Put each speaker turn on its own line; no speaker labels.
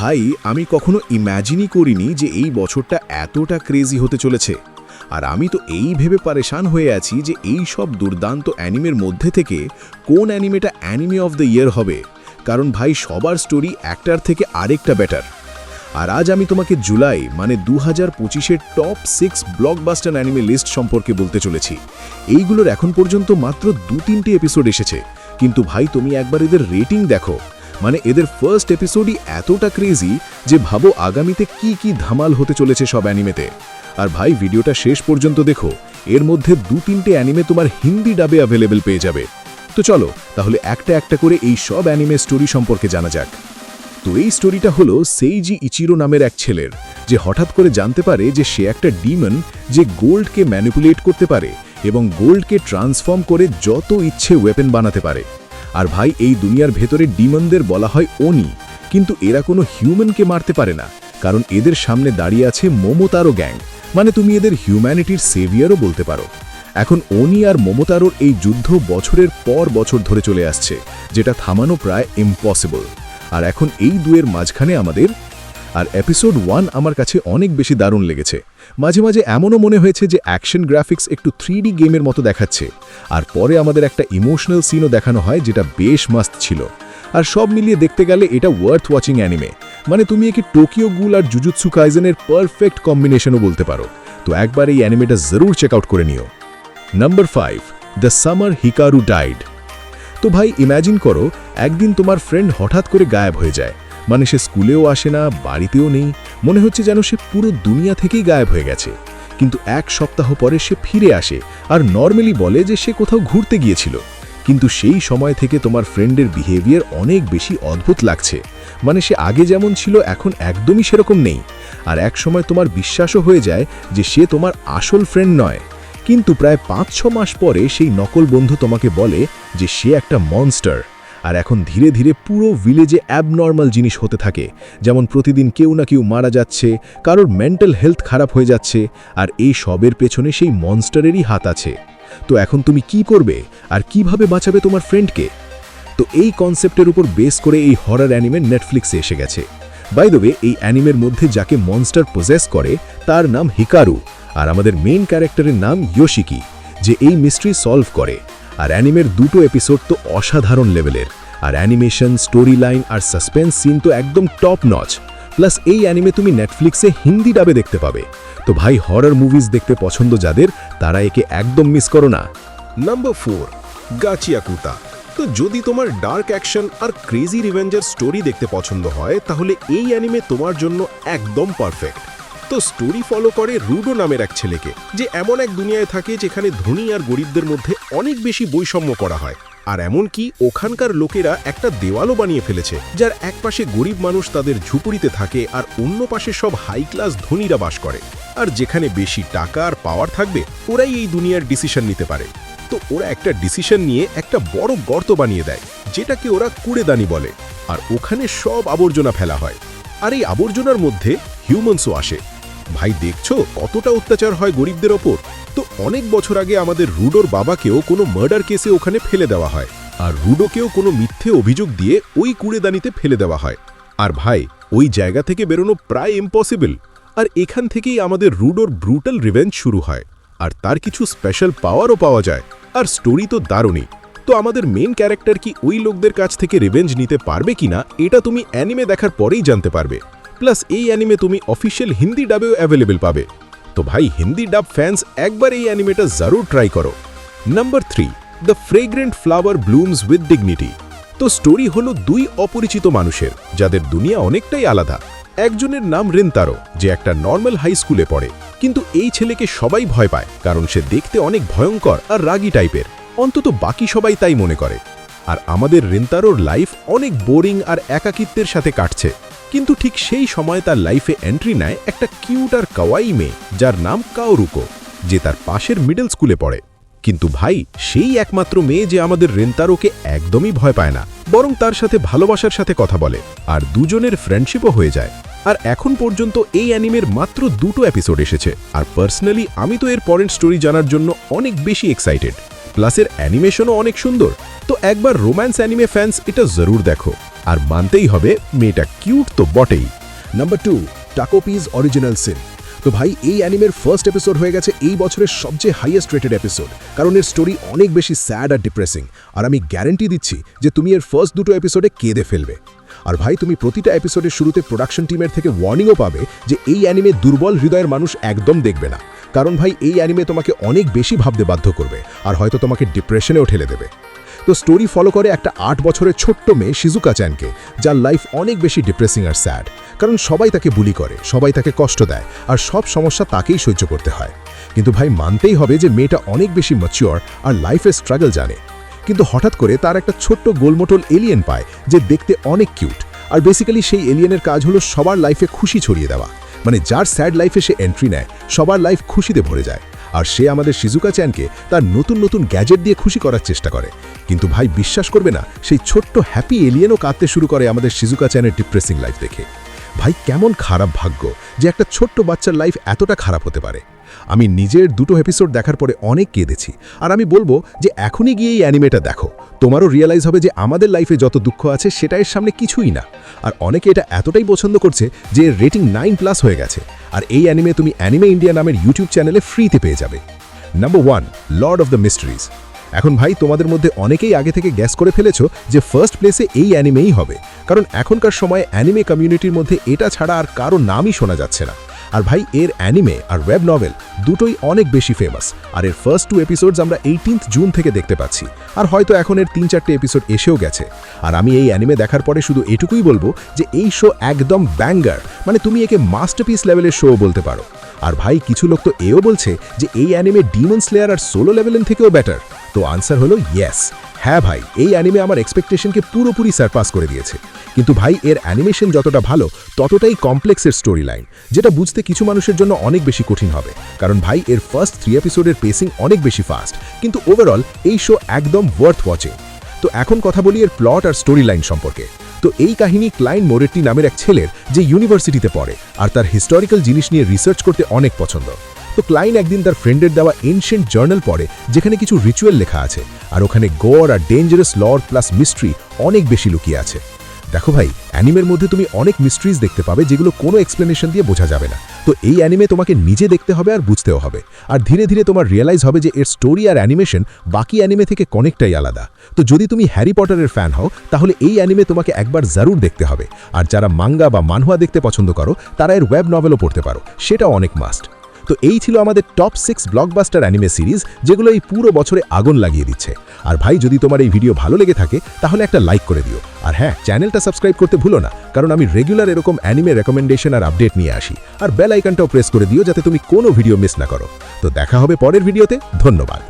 ভাই, আমি কখনো ইম্যাজিনই করিনি যে এই বছরটা এতটা ক্রেজি হতে চলেছে। আর আমি তো এই ভেবে পারেশান হয়ে আছি যে এই সব দুর্দান্ত অ্যানিমের মধ্যে থেকে কোন অ্যানিমেটা অ্যানিমে অফ দ্য ইয়ার হবে। কারণ ভাই, সবার স্টোরি একটার থেকে আরেকটা বেটার আর আজ আমি তোমাকে জুলাই মানে দু হাজার পঁচিশের top six blockbuster anime list সম্পর্কে বলতে চলেছি। এইগুলোর এখন পর্যন্ত মাত্র দু তিনটে এপিসোড এসেছে। কিন্তু ভাই, তুমি একবার এদের রেটিং দেখো। মানে এদের ফার্স্ট এপিসোডই এতটা ক্রেজি যে ভাবো আগামীতে কি কি ধামাল হতে চলেছে সব অ্যানিমেতে। আর ভাই, ভিডিওটা শেষ পর্যন্ত দেখো। এর মধ্যে দু তিনটে অ্যানিমে তোমার হিন্দি ডাবে অ্যাভেলেবেল পেয়ে যাবে। তো চলো, তাহলে একটা একটা করে এই সব অ্যানিমে স্টোরি সম্পর্কে জানা যাক। তো এই স্টোরিটা হলো সেইজি ইচিরো নামের এক ছেলের, যে হঠাৎ করে জানতে পারে যে সে একটা ডিমন যে গোল্ডকে ম্যানিপুলেট করতে পারে এবং গোল্ডকে ট্রান্সফর্ম করে যত ইচ্ছে ওয়েপেন বানাতে পারে। আর ভাই, এই দুনিয়ার ভেতরে ডিমনদের বলা হয় ওনি। কিন্তু এরা কোনো হিউম্যানকে মারতে পারে না, কারণ এদের সামনে দাঁড়িয়ে আছে মমতারো গ্যাং। মানে তুমি এদের হিউম্যানিটির সেভিয়ারও বলতে পারো। এখন ওনি আর মমতারোর এই যুদ্ধ বছরের পর বছর ধরে চলে আসছে, যেটা থামানো প্রায় ইম্পসিবল আর এখন এই দুয়ের মাঝখানে আমাদের আর এপিসোড ওয়ান আমার কাছে অনেক বেশি দারুণ লেগেছে। মাঝে মাঝে এমনও মনে হয়েছে যে অ্যাকশন গ্রাফিক্স একটু থ্রি গেমের মতো দেখাচ্ছে। আর পরে আমাদের একটা ইমোশনাল সিনও দেখানো হয় যেটা বেশ মাস্ত ছিল। আর সব মিলিয়ে দেখতে গেলে এটা ওয়ার্থ ওয়াচিং অ্যানিমে মানে তুমি একে টোকিও গুল আর জুজুৎসু কাইজেনের পারফেক্ট কম্বিনেশনও বলতে পারো। তো একবার এই অ্যানিমেটা জরুর চেক আউট করে নিও। Number five the summer Hikaru died তো ভাই ইম্যাজিন করো, একদিন তোমার ফ্রেন্ড হঠাৎ করে গায়েব হয়ে যায়। মানে সে স্কুলেও আসে না, বাড়িতেও নেই। মনে হচ্ছে যেন সে পুরো দুনিয়া থেকেই গায়েব হয়ে গেছে। কিন্তু এক সপ্তাহ পরে সে ফিরে আসে আর নর্মালি বলে যে সে কোথাও ঘুরতে গিয়েছিল। কিন্তু সেই সময় থেকে তোমার ফ্রেন্ডের বিহেভিয়ার অনেক বেশি অদ্ভুত লাগছে। মানে সে আগে যেমন ছিল, এখন একদমই সেরকম নেই। আর এক সময় তোমার বিশ্বাসও হয়ে যায় যে সে তোমার আসল ফ্রেন্ড নয়। কিন্তু প্রায় পাঁচ ছ মাস পরে সেই নকল বন্ধু তোমাকে বলে যে সে একটা মনস্টার। আর এখন ধীরে ধীরে পুরো ভিলেজে অ্যাবনর্মাল জিনিস হতে থাকে। যেমন প্রতিদিন কেউ না কেউ মারা যাচ্ছে, কারোর মেন্টাল হেলথ খারাপ হয়ে যাচ্ছে, আর এই সবের পেছনে সেই মনস্টারেরই হাত আছে। তো এখন তুমি কি করবে? আর কীভাবে বাঁচাবে তোমার ফ্রেন্ডকে তো এই কনসেপ্টের উপর বেস করে এই হরার অ্যানিমে নেটফ্লিক্সে এসে গেছে। বাই এই অ্যানিমের মধ্যে যাকে মনস্টার পজেস করে, তার নাম হিকারু, আর আমাদের মেইন ক্যারেক্টারের নাম ইয়োশিকি যে এই মিস্ট্রি সলভ করে। আর অ্যানিমের দুটো এপিসোড তো অসাধারণ লেভেলের আর অ্যানিমেশন স্টোরি লাইন আর সাসপেন্স সিন তো একদম টপ নচ প্লাস এই অ্যানিমে তুমি নেটফ্লিক্সে হিন্দি ডাবে দেখতে পাবে। তো ভাই হরর মুভিজ দেখতে পছন্দ যাদের, তারা একে একদম মিস করো না।
নাম্বার ফোর গাচিয়াকুতা তো যদি তোমার ডার্ক অ্যাকশন আর ক্রেজি রিভেঞ্জার স্টোরি দেখতে পছন্দ হয়, তাহলে এই অ্যানিমে তোমার জন্য একদম পারফেক্ট তো স্টোরি ফলো করে রুডো নামের এক ছেলেকে, যে এমন এক দুনিয়ায় থাকে যেখানে ধনী আর গরিবদের মধ্যে অনেক বেশি বৈষম্য করা হয়। আর এমনকি ওখানকার লোকেরা একটা দেওয়ালও বানিয়ে ফেলেছে, যার এক পাশে গরিব মানুষ তাদের ঝুপড়িতে থাকে আর অন্য পাশে সব হাই ক্লাস ধনীরা বাস করে। আর যেখানে বেশি টাকা আর পাওয়ার থাকবে, ওরাই এই দুনিয়ার ডিসিশন নিতে পারে। তো ওরা একটা ডিসিশন নিয়ে একটা বড় গর্ত বানিয়ে দেয়, যেটাকে ওরা কুড়েদানি বলে। আর ওখানে সব আবর্জনা ফেলা হয়। আর এই আবর্জনার মধ্যে হিউম্যানসও আসে। ভাই, দেখছ কতটা অত্যাচার হয় গরিবদের ওপর? তো অনেক বছর আগে আমাদের রুডোর বাবাকেও কোনো মার্ডার কেসে ওখানে ফেলে দেওয়া হয় আর রুডোকেও কোনো মিথ্যে অভিযোগ দিয়ে ওই কুড়েদানিতে ফেলে দেওয়া হয়। আর ভাই, ওই জায়গা থেকে বেরোনো প্রায় ইম্পসিবল আর এখান থেকেই আমাদের রুডোর ব্রুটাল রিভেঞ্জ শুরু হয়। আর তার কিছু স্পেশাল পাওয়ারও পাওয়া যায়। আর স্টোরি তো দারুণই। তো আমাদের মেন ক্যারেক্টার কি ওই লোকদের কাছ থেকে রিভেঞ্জ নিতে পারবে কিনা, এটা তুমি অ্যানিমে দেখার পরেই জানতে পারবে। প্লাস এই অ্যানিমে তুমি অফিসিয়াল হিন্দি ডাবেও অ্যাভেলেবেল পাবে। তো ভাই হিন্দি ডাব ফ্যান্স একবার এই অ্যানিমেটা জরুর ট্রাই করো। Number three the fragrant flower blooms with dignity তো স্টোরি হলো দুই অপরিচিত মানুষের, যাদের দুনিয়া অনেকটাই আলাদা। একজনের নাম রেন্তারো, যে একটা নর্মাল হাই স্কুলে পড়ে। কিন্তু এই ছেলেকে সবাই ভয় পায়, কারণ সে দেখতে অনেক ভয়ঙ্কর আর রাগী টাইপের। অন্তত বাকি সবাই তাই মনে করে। আর আমাদের রেন্তারোর লাইফ অনেক বোরিং আর একাকিত্বের সাথে কাটছে। কিন্তু ঠিক সেই সময় তার লাইফে এন্ট্রি নেয় একটা কিউট আর কাওয়াই মেয়ে, যার নাম কাওরুকো, যে তার পাশের মিডল স্কুলে পড়ে। কিন্তু ভাই, সেই একমাত্র মেয়ে যে আমাদের রেন্তারোকে একদমই ভয় পায় না, বরং তার সাথে ভালোবাসার সাথে কথা বলে, আর দুজনের ফ্রেন্ডশিপও হয়ে যায়। আর এখন পর্যন্ত এই অ্যানিমের মাত্র দুটো এপিসোড এসেছে, আর পার্সোনালি আমি তো এর পরের স্টোরি জানার জন্য অনেক বেশি এক্সাইটেড প্লাসের অ্যানিমেশনও অনেক সুন্দর। তো একবার রোম্যান্স অ্যানিমে ফ্যান্স এটা জরুর দেখো। আর মানতেই হবে মেয়েটা কিউট তো বটেই। Number two Takopi's original sin তো ভাই, এই অ্যানিমের ফার্স্ট এপিসোড হয়ে গেছে এই বছরের সবচেয়ে হাইয়েস্ট রেটেড এপিসোড কারণ এর স্টোরি অনেক বেশি স্যাড আর ডিপ্রেসিং আর আমি গ্যারেন্টি দিচ্ছি যে তুমি এর ফার্স্ট দুটো এপিসোডে কেঁদে ফেলবে। আর ভাই, তুমি প্রতিটা এপিসোডের শুরুতে প্রোডাকশন টিমের থেকে ওয়ার্নিংও পাবে যে এই অ্যানিমে দুর্বল হৃদয়ের মানুষ একদম দেখবে না। কারণ ভাই, এই অ্যানিমে তোমাকে অনেক বেশি ভাবতে বাধ্য করবে, আর হয়তো তোমাকে ডিপ্রেশনেও ঠেলে দেবে। তো স্টোরি ফলো করে একটা আট বছরের ছোট্ট মেয়ে শিজুকা চ্যানকে যার লাইফ অনেক বেশি ডিপ্রেসিং আর স্যাড কারণ সবাই তাকে বুলি করে, সবাই তাকে কষ্ট দেয়, আর সব সমস্যা তাকেই সহ্য করতে হয়। কিন্তু ভাই, মানতেই হবে যে মেয়েটা অনেক বেশি ম্যাচিওর আর লাইফের স্ট্রাগল জানে। কিন্তু হঠাৎ করে তার একটা ছোট্ট গোলমোটল এলিয়েন পায়, যে দেখতে অনেক কিউট আর বেসিক্যালি সেই এলিয়েনের কাজ হলো সবার লাইফে খুশি ছড়িয়ে দেওয়া। মানে যার স্যাড লাইফে সে এন্ট্রি নেয়, সবার লাইফ খুশিতে ভরে যায়। আর সে আমাদের শিজুকা চ্যানকে তার নতুন নতুন গ্যাজেট দিয়ে খুশি করার চেষ্টা করে। কিন্তু ভাই বিশ্বাস করবে না, সেই ছোট্ট হ্যাপি এলিয়েনও কাঁদতে শুরু করে আমাদের শিজুকা চ্যানের ডিপ্রেসিং লাইফ দেখে। ভাই কেমন খারাপ ভাগ্য যে একটা ছোট্ট বাচ্চার লাইফ এতটা খারাপ হতে পারে। আমি নিজের দুটো এপিসোড দেখার পরে অনেক কেঁদেছি। আর আমি বলব যে এখনই গিয়ে এই অ্যানিমেটা দেখো। তোমারও রিয়েলাইজ হবে যে আমাদের লাইফে যত দুঃখ আছে, সেটা এর সামনে কিছুই না। আর অনেকে এটা এতটাই পছন্দ করছে যে রেটিং নাইন প্লাস হয়ে গেছে। আর এই অ্যানিমে তুমি অ্যানিমে ইন্ডিয়া নামের ইউটিউব চ্যানেলে ফ্রিতে পেয়ে যাবে। Number one lord of the mysteries এখন ভাই, তোমাদের মধ্যে অনেকেই আগে থেকে গ্যাস করে ফেলেছো যে ফার্স্ট প্লেসে এই অ্যানিমেই হবে। কারণ এখনকার সময়ে অ্যানিমে কমিউনিটির মধ্যে এটা ছাড়া আর কারও নামই শোনা যাচ্ছে না। আর ভাই, এর অ্যানিমে আর ওয়েব নভেল দুটোই অনেক বেশি ফেমাস আর এর ফার্স্ট টু এপিসোডস আমরা এইটিন্থ জুন থেকে দেখতে পাচ্ছি। আর হয়তো এখন এর তিন চারটে এপিসোড এসেও গেছে। আর আমি এই অ্যানিমে দেখার পরে শুধু এটুকুই বলব যে এই শো একদম ব্যাঙ্গার মানে তুমি একে মাস্টারপিস লেভেলের শো বলতে পারো। আর ভাই, কিছু লোক তো এও বলছে যে এই অ্যানিমে ডিমন স্লেয়ার আর সোলো লেভেলের থেকেও বেটার তো আনসার হলো ইয়েস হ্যাঁ ভাই, এই অ্যানিমে আমার এক্সপেকটেশনকে পুরোপুরি সারপাস করে দিয়েছে। কিন্তু ভাই, এর অ্যানিমেশন যতটা ভালো, ততটাই কমপ্লেক্সের স্টোরি লাইন যেটা বুঝতে কিছু মানুষের জন্য অনেক বেশি কঠিন হবে। কারণ ভাই, এর ফার্স্ট থ্রি এপিসোডের পেসিং অনেক বেশি ফাস্ট কিন্তু ওভারঅল এই শো একদম ওয়ার্থ ওয়াচিং তো এখন কথা বলি এর প্লট আর স্টোরি লাইন সম্পর্কে। তো এই কাহিনী ক্লাইন মোরেট্টি নামের এক ছেলের, যে ইউনিভার্সিটিতে পড়ে, আর তার হিস্টোরিক্যাল জিনিস নিয়ে রিসার্চ করতে অনেক পছন্দ। তো ক্লাইন একদিন তার ফ্রেন্ডের দেওয়া এনশিয়েন্ট জার্নাল পড়ে, যেখানে কিছু রিচুয়াল লেখা আছে, আর ওখানে গড় আর ডেঞ্জারাস লর প্লাস মিস্ট্রি অনেক বেশি লুকিয়ে আছে। দেখো ভাই, অ্যানিমের মধ্যে তুমি অনেক মিস্ট্রিজ দেখতে পাবে, যেগুলো কোনো এক্সপ্লেনেশন দিয়ে বোঝা যাবে না। তো এই অ্যানিমে তোমাকে নিজে দেখতে হবে আর বুঝতেও হবে। আর ধীরে ধীরে তোমার রিয়েলাইজ হবে যে এর স্টোরি আর অ্যানিমেশন বাকি অ্যানিমে থেকে অনেকটাই আলাদা। তো যদি তুমি হ্যারি পটারের ফ্যান হও, তাহলে এই অ্যানিমে তোমাকে একবার জারুর দেখতে হবে। আর যারা মাঙ্গা বা মানহুয়া দেখতে পছন্দ করো, তারা এর ওয়েব নভেলও পড়তে পারো। সেটাও অনেক মাস্ট তো এই ছিল আমাদের top six blockbuster anime series যেগুলো এই পুরো বছরে আগুন লাগিয়ে দিচ্ছে। আর ভাই, যদি তোমার এই ভিডিও ভালো লেগে থাকে, তাহলে একটা লাইক করে দিও। আর হ্যাঁ চ্যানেলটা সাবস্ক্রাইব করতে ভুলো না, কারণ আমি রেগুলার এরকম অ্যানিমে রেকমেন্ডেশন আর আপডেট নিয়ে আসি। আর বেল আইকনটাও প্রেস করে দিও যাতে তুমি কোনো ভিডিও মিস না করো। তো দেখা হবে পরের ভিডিওতে ধন্যবাদ।